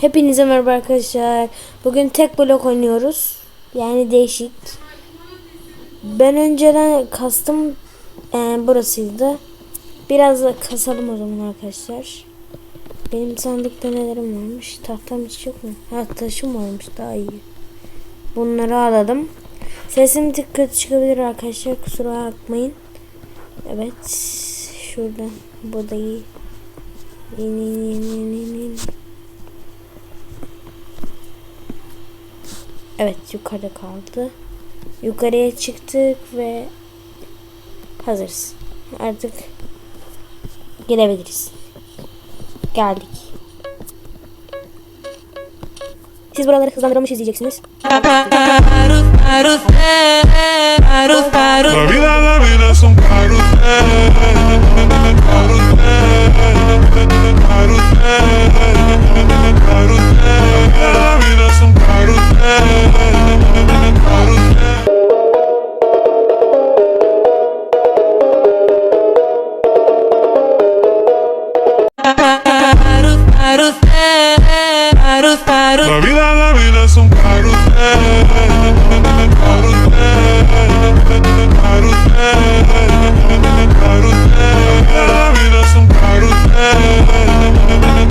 Hepinize merhaba arkadaşlar. Bugün tek blok oynuyoruz. Yani değişik. Ben önceden kastım e, burasıydı. Biraz da kasalım o zaman arkadaşlar. Benim sandıkta nelerim varmış? Tahtam hiç yok mu? Ha taşım varmış daha iyi. Bunları alalım. Sesim tık kötü çıkabilir arkadaşlar. Kusura bakmayın. Evet. Şuradan. Bu da iyi. İn, in, in, in, Evet yukarıda kaldı. Yukarıya çıktık ve hazırız. Artık gelebiliriz. Geldik. Siz buraları hızlandırılmış izleyeceksiniz. La vida, la vida es un carrusel. Carrusel. Carrusel. Carrusel. La vida es un carrusel.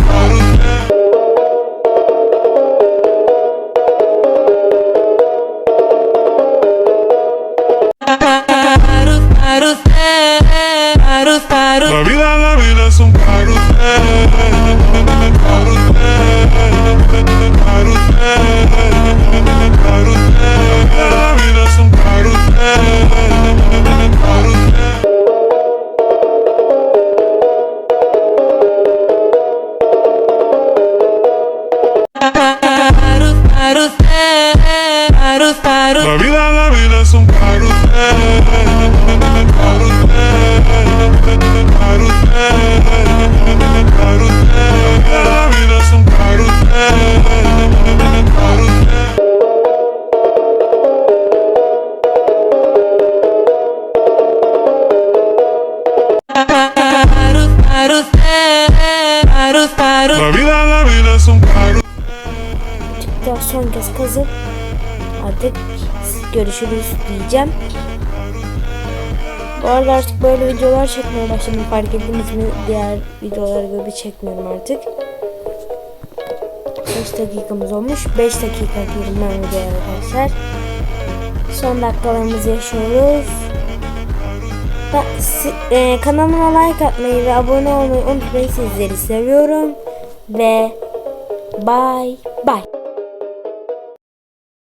Carrusel. La vida, la vida es un carrusel. Carrusel. Carrusel. Carrusel. La vida La vida, la vida un carrusel. Daha son kez kazıp artık görüşürüz diyeceğim. Bu arada artık böyle videolar çekmeye başladım. Fark ettiniz mi? Diğer videolara gibi çekmiyorum artık. 5 dakikamız olmuş. 5 dakika ben videoya arkadaşlar. Son dakikalarımızı yaşıyoruz. Si- e, kanalıma like atmayı ve abone olmayı unutmayın. Sizleri seviyorum. Ve bye bye.